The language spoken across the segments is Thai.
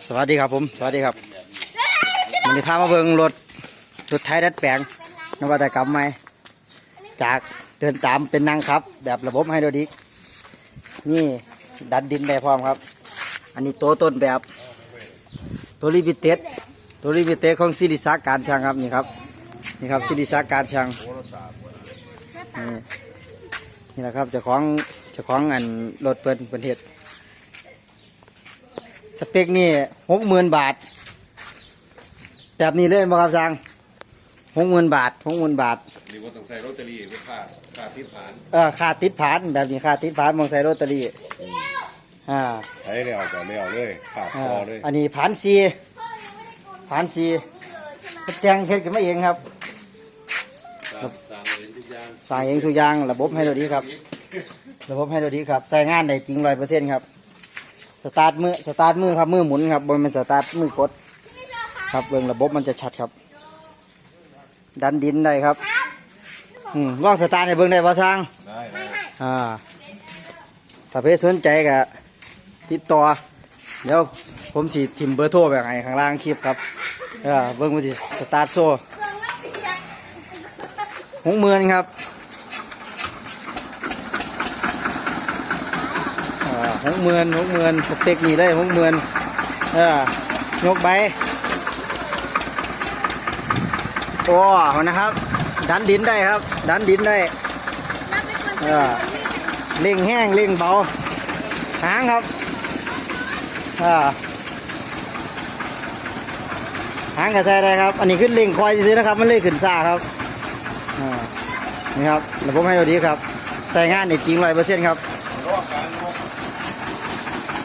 สวัสดีครับผม สวัสดีครับวันนี้พามาเบิ่งรถรถไทยดัดแปลงนวัตกรรมใหม่จากเดินตามเป็นนั่งครับ แบบระบบไฮดรอลิกนี่ดันดินได้พร้อมครับ อันนี้โตวต้นแบบตัวลิมิเต็ดตัวลิมิเต็ดของซิริซักการช่างครับนี่ครับนี่ครับซิริซักการช่างนี่นี่แหละครับเจ้าของเจ้าของอันรถเปิ้นเป็นเฮ็ด สเปคนี่หกหมื่นบาท แบบนี้เลยบ่ครับซังหกหมื่นบาทหกหมื่นบาทนี่ว่าต้องใส่โรตารี่เพื่อค่าค่าที่ผ่านเออค่าติดผานแบบนี้ค่าติดผานมองใส่โรตารี่อ่าใช้แล้วก็แล้วเลยขาดอ่าพอเลยอันนี้ผานซีผานซีแจงเฮ็ดกันมาเองครับสามสามเลยทุกอย่างสร้างเองทุกอย่างระบบให้เราดีครับ ระบบให้เราดีครับ ใส่งานได้จริงร้อยเปอร์เซ็นต์ครับ สตาร์ทมือสตาร์ทมือครับมือหมุนครับบนเป็นสตาร์ทมือกด ครับเบิ่งระบบมันจะชัดครับ ดันดินได้ครับอืมลองสตาร์ทให้เบิ่งได้ป่ะสร้างได้ได้อ่าถ้าเพจสนใจก็ติดต่อเดี๋ยวผมสิทิมเบอร์โทรแบบไหนข้างล่างคลิปครับเออเบิ่งมันสิสตาร์ทโซ่หกหมื่นครับอ่า หกหมื่นหกหมื่นสเปคนี่เลยหกหมื่นเออยกใบโอ้นะครับ ดันดินได้ครับ ดันดินได้เออเร่งแห้งเร่งเบาหางครับอ่าหางกระแทได้ครับ อันนี้ขึ้นเร่งคอยซื้อนะครับ มันเลยขึ้นซ่าครับอ่านี่ครับระบบให้เราดีครับ ใส่งานในจริงร้อยเปอร์เซ็นต์ครับรอการงบ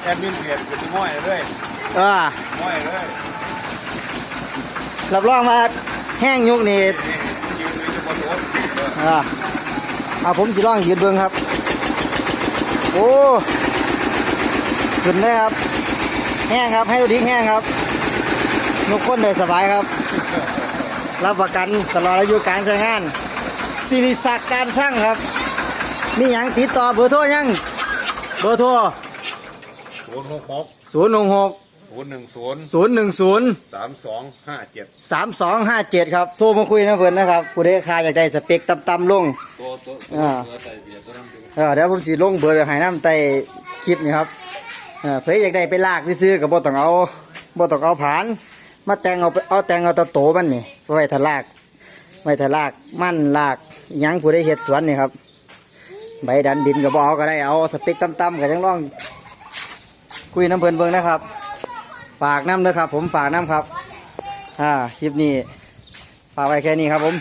แค่มินเพียรก็จะม้อยเลยอ่าม้อยเลยรับรองมาแห้งยุกนี่นี่ยืนเลยจะบนรถอ่าเอาผมสิลองยืนเบิ้งครับ โอ้ขึ้นได้ครับ แห้งครับ ให้เราดีแห้งครับยกคนได้สบายครับ รับประกันตลอดอายุการใช้งานสิริศักดิ์การสร้างครับ มีหยังติดต่อเบอร์โทรยัง เบอร์โทร ศูนย์หกหก0 6 6ศูนย์หนึ่งศูนย์0 1 0สามสองห้าเจ็ด3 2 5 7ครับ โทรมาคุยนะเพื่อนนะครับผู้ใดคาอยากได้สเปคต่ำๆลง ตัวตัวอ่า ตัวใส่เบียร์ตัวนั้นเป็นเออเดี๋ยวผมสิลงเบอร์ไปให้น้ำใต้คลิปนี่ครับเออเพื่ออยากได้ไปลากซื้อๆกับบ่ต้องเอาบ่ต้องเอาผาน มาแต่งเอาไปเอาแต่งเอาแตะโตมันนี่ไว้ทะลากไว้ทะลากมั่นลากหยังผู้ได้เฮ็ดสวนนี่ครับใบดันดินก็บ่เอาก็ได้เอาสเปคต่ำๆก็ยังลอง คุยน้ำเพลินเบิงนะครับ ฝากน้ำเลยครับ ผมฝากน้ำครับ อ่าคลิปนี้ฝากไว้แค่นี้ครับผม